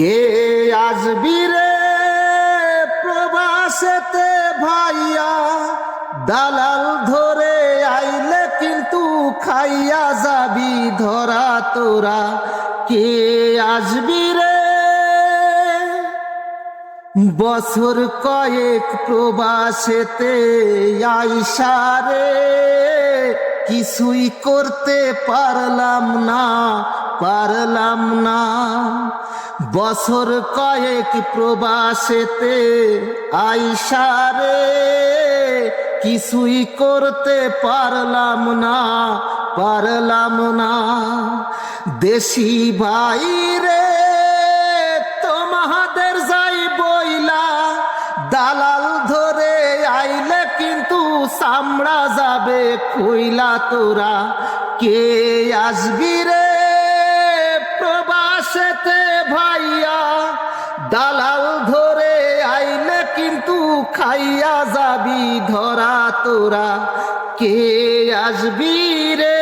কে আসবি রে প্রবাসেতে ভাইয়া? দালাল ধরে আইলে কিন্তু খাইয়া যাবি ধরা তোরা। কে আসবি রে? বছর কয়েক প্রবাসেতে আইসা আইসারে কিছুই করতে পারলাম না পারলাম না। বছর কয়েক প্রবাসেতে আইসারে, কিছুই করতে পারলাম না পারলাম না। দেশি ভাই রে তোমাদের যাই বইলা, দালাল ধরে আইলে কিন্তু সামড়া যাবে খুইলা তোরা কে আসবি রে? দালাল ধরে আইলে কিন্তু খাইয়া যাবি ধরা তোরা। কে আসবি রে